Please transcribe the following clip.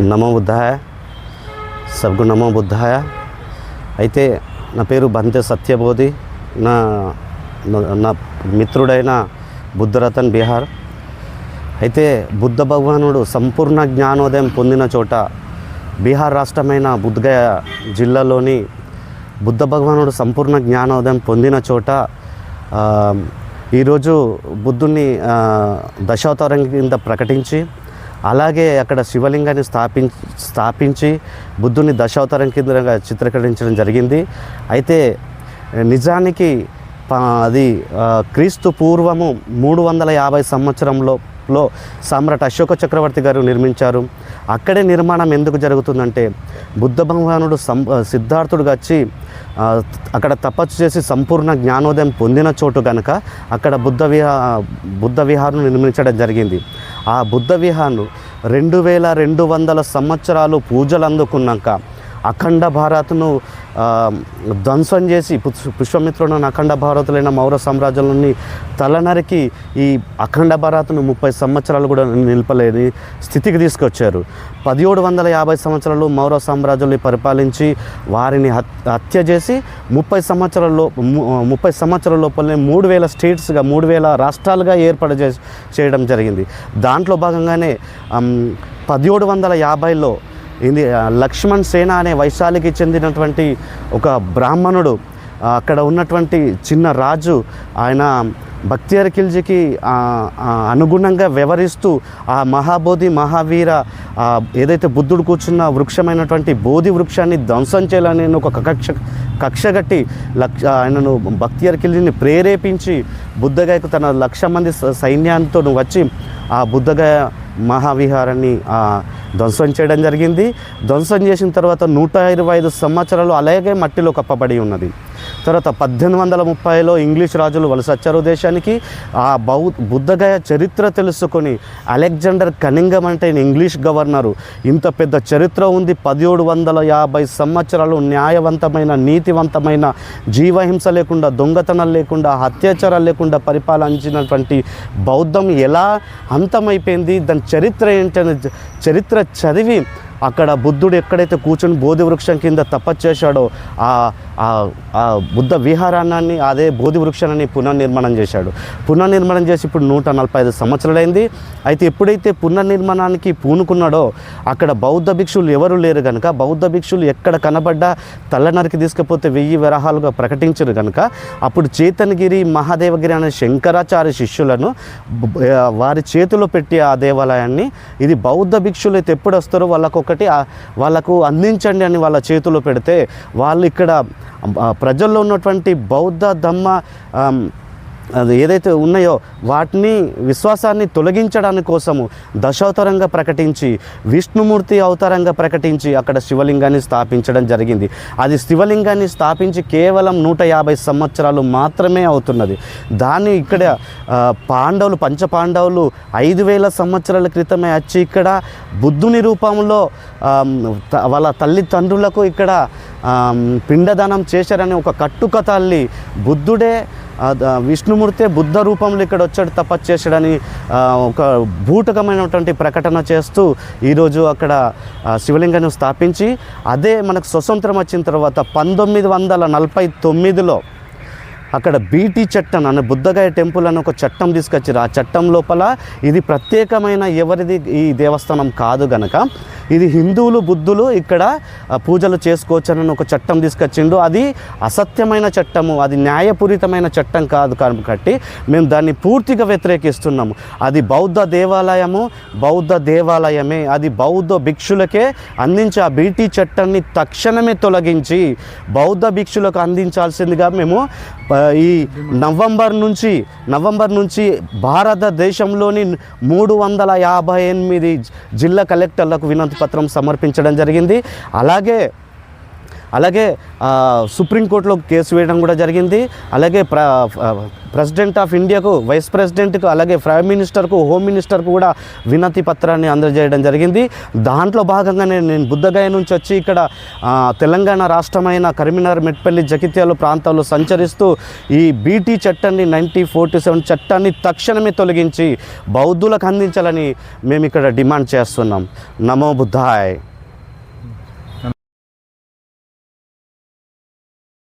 నమో బుద్ధాయ సబ్గు నమో బుద్ధాయ అయితే నా పేరు బంతే సత్యబోధి. నా నా- నా మిత్రుడైన బుద్ధరతన్ బిహార్. అయితే బుద్ధ భగవానుడు సంపూర్ణ జ్ఞానోదయం పొందిన చోట బీహార్ రాష్ట్రమైన బుద్గయ జిల్లాలోని బుద్ధ భగవానుడు సంపూర్ణ జ్ఞానోదయం పొందిన చోట ఈరోజు బుద్ధుని దశావతారం కింద ప్రకటించి అలాగే అక్కడ శివలింగాన్ని స్థాపించి స్థాపించి బుద్ధుని దశావతారం కింద చిత్రీకరించడం జరిగింది. అయితే నిజానికి అది క్రీస్తు పూర్వము మూడు వందల యాభై సంవత్సరంలో లో సామ్రాట్ అశోక చక్రవర్తి గారు నిర్మించారు. అక్కడే నిర్మాణం ఎందుకు జరుగుతుందంటే బుద్ధ భగవానుడు సం సిద్ధార్థుడు వచ్చి అక్కడ తపస్సు చేసి సంపూర్ణ జ్ఞానోదయం పొందిన చోటు కనుక అక్కడ బుద్ధ విహా బుద్ధ విహార్ను నిర్మించడం జరిగింది. ఆ బుద్ధ విహార్ను రెండు వేల రెండు వందల సంవత్సరాలు పూజలు అందుకున్నాక అఖండ భారత్ను ధ్వంసం చేసి పుష్- పుష్పమిత్రుడు అఖండ భారతులైన మౌర్య సామ్రాజ్యంలోని తలనరికి ఈ అఖండ భారత్ను ముప్పై సంవత్సరాలు కూడా నిలపలేని స్థితికి తీసుకొచ్చారు. పదిహేడు వందల యాభై సంవత్సరాలు మౌర్య సామ్రాజ్యాన్ని పరిపాలించి వారిని హత్య చేసి ముప్పై సంవత్సరాల్లో ముప్పై సంవత్సరాల లోపలనే మూడు వేల స్టేట్స్గా మూడు వేల రాష్ట్రాలుగా ఏర్పాటు చే చేయడం జరిగింది. దాంట్లో భాగంగానే పదిహేడు వందల యాభైలో ఇది లక్ష్మణ్ సేన అనే వైశాలికి చెందినటువంటి ఒక బ్రాహ్మణుడు. అక్కడ ఉన్నటువంటి చిన్న రాజు ఆయన భక్తియర్ ఖిల్జీకి అనుగుణంగా వ్యవహరిస్తూ ఆ మహాబోధి మహావీర ఏదైతే బుద్ధుడు కూర్చున్న వృక్షమైనటువంటి బోధి వృక్షాన్ని ధ్వంసం చేయాలని ఒక కక్ష కక్షగట్టి లక్ష ఆయనను భక్తియర్ ఖిల్జీని ప్రేరేపించి బుద్ధగయకు తన లక్ష మంది స- సైన్యంతో వచ్చి ఆ బుద్ధగయ మహావిహారాన్ని ధ్వంసం చేయడం జరిగింది. ధ్వంసం చేసిన తర్వాత నూట ఇరవై ఐదు సంవత్సరాలు అలాగే మట్టిలో కప్పబడి ఉన్నది. తర్వాత పద్దెనిమిది వందల ముప్పైలో ఇంగ్లీష్ రాజులు వలస వచ్చారు దేశానికి. ఆ బౌ బుద్ధగయ చరిత్ర తెలుసుకొని అలెగ్జాండర్ కనింగం అంటే ఇంగ్లీష్ గవర్నరు. ఇంత పెద్ద చరిత్ర ఉంది పదిహేడు వందల యాభై సంవత్సరాలు న్యాయవంతమైన నీతివంతమైన జీవహింస లేకుండా దొంగతనం లేకుండా అత్యాచారాలు లేకుండా పరిపాలించినటువంటి బౌద్ధం ఎలా అంతమైపోయింది దాని చరిత్ర ఏంటనే చరిత్ర చదివి అక్కడ బుద్ధుడు ఎక్కడైతే కూర్చొని బోధి వృక్షం కింద తపస్సు చేశాడో ఆ ఆ బుద్ధ విహారాన్ని అదే బోధి వృక్షాన్ని పునర్నిర్మాణం చేశాడు. పునర్నిర్మాణం చేసి ఇప్పుడు నూట నలభై ఐదు సంవత్సరాలైంది. అయితే ఎప్పుడైతే పునర్నిర్మాణానికి పూనుకున్నాడో అక్కడ బౌద్ధ భిక్షులు ఎవరు లేరు కనుక బౌద్ధ భిక్షులు ఎక్కడ కనబడ్డా తల్లనరికి తీసుకపోతే వెయ్యి విరహాలుగా ప్రకటించారు కనుక అప్పుడు చేతనగిరి మహాదేవగిరి అనే శంకరాచార్య శిష్యులను వారి చేతిలో పెట్టి ఆ దేవాలయాన్ని ఇది బౌద్ధ భిక్షులు అయితే ఎప్పుడు వస్తారో వాళ్ళకొకటి వాళ్ళకు అందించండి అని వాళ్ళ చేతిలో పెడితే వాళ్ళు ఇక్కడ ప్రజల్లో ఉన్నటువంటి బౌద్ధ ధమ్మ అది ఏదైతే ఉన్నాయో వాటిని విశ్వాసాన్ని తొలగించడానికి కోసము దశావతారంగా ప్రకటించి విష్ణుమూర్తి అవతారంగా ప్రకటించి అక్కడ శివలింగాన్ని స్థాపించడం జరిగింది. అది శివలింగాన్ని స్థాపించి కేవలం నూట యాభై సంవత్సరాలు మాత్రమే అవుతున్నది. దాన్ని ఇక్కడ పాండవులు పంచపాండవులు ఐదు వేల సంవత్సరాల క్రితమే వచ్చి ఇక్కడ బుద్ధుని రూపంలో వాళ్ళ తల్లిదండ్రులకు ఇక్కడ పిండదానం చేశారని ఒక కట్టుకథల్లి బుద్ధుడే విష్ణుమూర్తే బుద్ధ రూపంలో ఇక్కడ వచ్చాడు తపస్సు చేశాడని ఒక భూటకమైనటువంటి ప్రకటన చేస్తూ ఈరోజు అక్కడ శివలింగాన్ని స్థాపించి అదే మనకు స్వతంత్రం వచ్చిన తర్వాత పంతొమ్మిది వందల నలభై తొమ్మిదిలో అక్కడ బీటీ చట్టం అనే బుద్ధగాయ టెంపుల్ అని ఒక చట్టం తీసుకొచ్చారు ఆ చట్టం లోపల ఇది ప్రత్యేకమైన ఎవరిది ఈ దేవస్థానం కాదు గనక ఇది హిందువులు బుద్ధులు ఇక్కడ పూజలు చేసుకోవచ్చని ఒక చట్టం తీసుకొచ్చిండు. అది అసత్యమైన చట్టము అది న్యాయపూరితమైన చట్టం కాదు కాబట్టి మేము దాన్ని పూర్తిగా వ్యతిరేకిస్తున్నాము. అది బౌద్ధ దేవాలయము బౌద్ధ దేవాలయమే. అది బౌద్ధ భిక్షులకే అందించే ఆ బీటీ చట్టాన్ని తక్షణమే తొలగించి బౌద్ధ భిక్షులకు అందించాల్సిందిగా మేము ఈ నవంబర్ నుంచి నవంబర్ నుంచి భారతదేశంలోని మూడు వందల యాభై ఎనిమిది జిల్లా కలెక్టర్లకు వినతి పత్రం సమర్పించడం జరిగింది. అలాగే అలాగే సుప్రీంకోర్టులో కేసు వేయడం కూడా జరిగింది. అలాగే ప్ర ప్రెసిడెంట్ ఆఫ్ ఇండియాకు వైస్ ప్రెసిడెంట్కు అలాగే ప్రైమ్ మినిస్టర్కు హోమ్ మినిస్టర్కు కూడా వినతి పత్రాన్ని అందజేయడం జరిగింది. దాంట్లో భాగంగానే నేను బుద్ధగయ నుంచి వచ్చి ఇక్కడ తెలంగాణ రాష్ట్రమైన కరీంనగర్ మెట్పల్లి జగిత్యాల ప్రాంతాల్లో సంచరిస్తూ ఈ బీటీ చట్టాన్ని నైన్టీన్ ఫోర్టీ సెవెన్ చట్టాన్ని తక్షణమే తొలగించి బౌద్ధులకు అందించాలని మేము ఇక్కడ డిమాండ్ చేస్తున్నాం. నమో బుద్ధాయ్.